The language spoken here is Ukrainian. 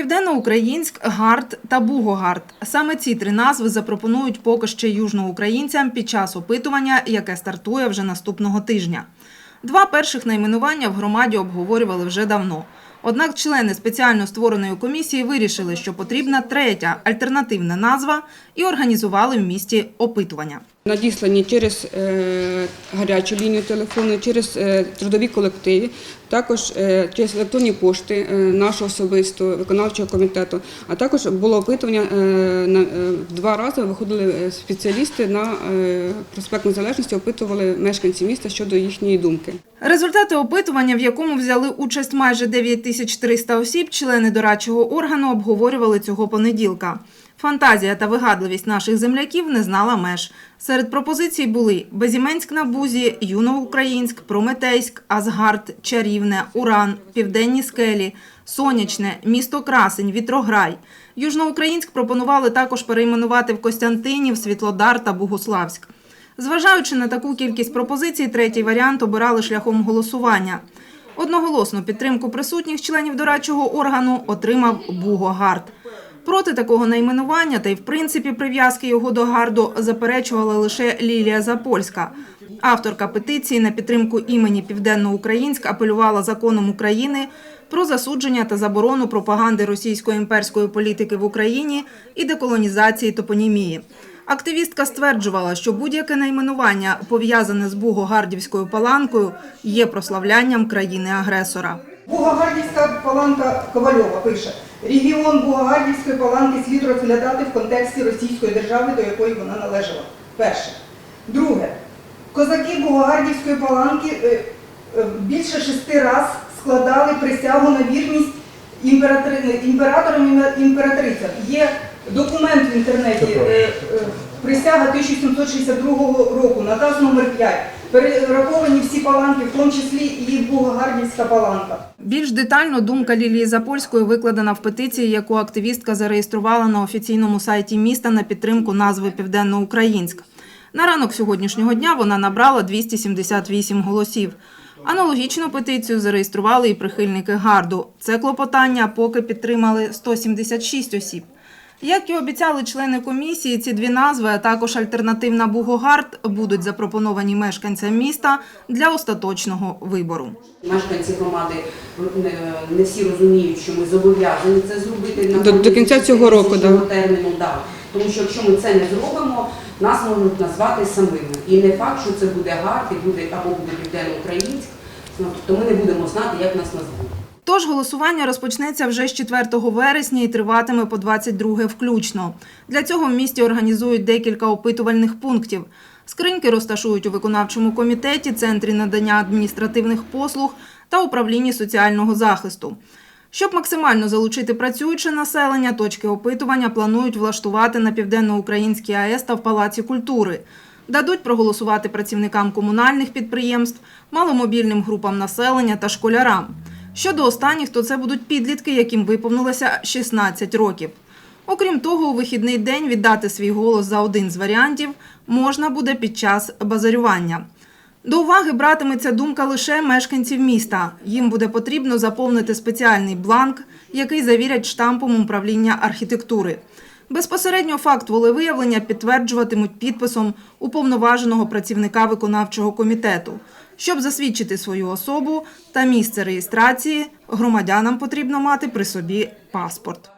Південноукраїнськ, Гард та Бугогард. Саме ці три назви запропонують поки ще южноукраїнцям під час опитування, яке стартує вже наступного тижня. Два перших найменування в громаді обговорювали вже давно. Однак члени спеціально створеної комісії вирішили, що потрібна третя альтернативна назва і організували в місті опитування. Надіслані через е, гарячу лінію телефону, через е, трудові колективи, також е, через електронні пошти нашого особисто виконавчого комітету. А також було опитування два рази. Виходили спеціалісти на проспект Незалежності, опитували мешканців міста щодо їхньої думки. Результати опитування, в якому взяли участь майже 9300 осіб, члени дорадчого органу обговорювали цього понеділка. Фантазія та вигадливість наших земляків не знала меж. Серед пропозицій були Безіменськ на Бузі, Юноукраїнськ, Прометейськ, Азгард, Чарівне, Уран, Південні скелі, Сонячне, місто Красень, Вітрограй. Южноукраїнськ пропонували також перейменувати в Костянтинів, Світлодар та Богославськ. Зважаючи на таку кількість пропозицій, третій варіант обирали шляхом голосування. Одноголосну підтримку присутніх членів дорадчого органу отримав Бугогард. Проти такого найменування та й в принципі прив'язки його до гарду заперечувала лише Лілія Запольська. Авторка петиції на підтримку імені Південноукраїнськ апелювала законом України про засудження та заборону пропаганди російської імперської політики в Україні і деколонізації топонімії. Активістка стверджувала, що будь-яке найменування, пов'язане з Бугогардівською паланкою, є прославлянням країни-агресора. Бугагардівська паланка Ковальова пише: регіон Бугагардівської паланки слід розглядати в контексті Російської держави, до якої вона належала. Перше. Друге. Козаки Бугагардівської паланки е, е, більше шести раз складали присягу на вірність імператорам і імператрицям. Є документ в інтернеті е, е, присяга 1762 року, наказ номер 5. Перераховані всі паланки, в тому числі і Бугагардівська паланка. Більш детально думка Лілії Запольської викладена в петиції, яку активістка зареєструвала на офіційному сайті міста на підтримку назви Південноукраїнськ. На ранок сьогоднішнього дня вона набрала 278 голосів. Аналогічну петицію зареєстрували і прихильники гарду. Це клопотання поки підтримали 176 осіб. Як і обіцяли члени комісії, ці дві назви, а також альтернативна Бугогард, будуть запропоновані мешканцям міста для остаточного вибору. Мешканці громади не, не всі розуміють, що ми зобов'язані це зробити на До- до кінця цього року, да. терміну. Да. Тому що якщо ми це не зробимо, нас можуть назвати самими. І не факт, що це буде гард, і буде або буде південно-українськ, ну, тобто ми не будемо знати, як нас назвуть. Тож голосування розпочнеться вже з 4 вересня і триватиме по 22 включно. Для цього в місті організують декілька опитувальних пунктів. Скриньки розташують у виконавчому комітеті, центрі надання адміністративних послуг та управлінні соціального захисту. Щоб максимально залучити працююче населення, точки опитування планують влаштувати на південноукраїнській АЕС та в Палаці культури. Дадуть проголосувати працівникам комунальних підприємств, маломобільним групам населення та школярам. Щодо останніх, то це будуть підлітки, яким виповнилося 16 років. Окрім того, у вихідний день віддати свій голос за один з варіантів можна буде під час базарювання. До уваги братиметься думка лише мешканців міста. Їм буде потрібно заповнити спеціальний бланк, який завірять штампом управління архітектури. Безпосередньо факт волевиявлення підтверджуватимуть підписом уповноваженого працівника виконавчого комітету. Щоб засвідчити свою особу та місце реєстрації, громадянам потрібно мати при собі паспорт.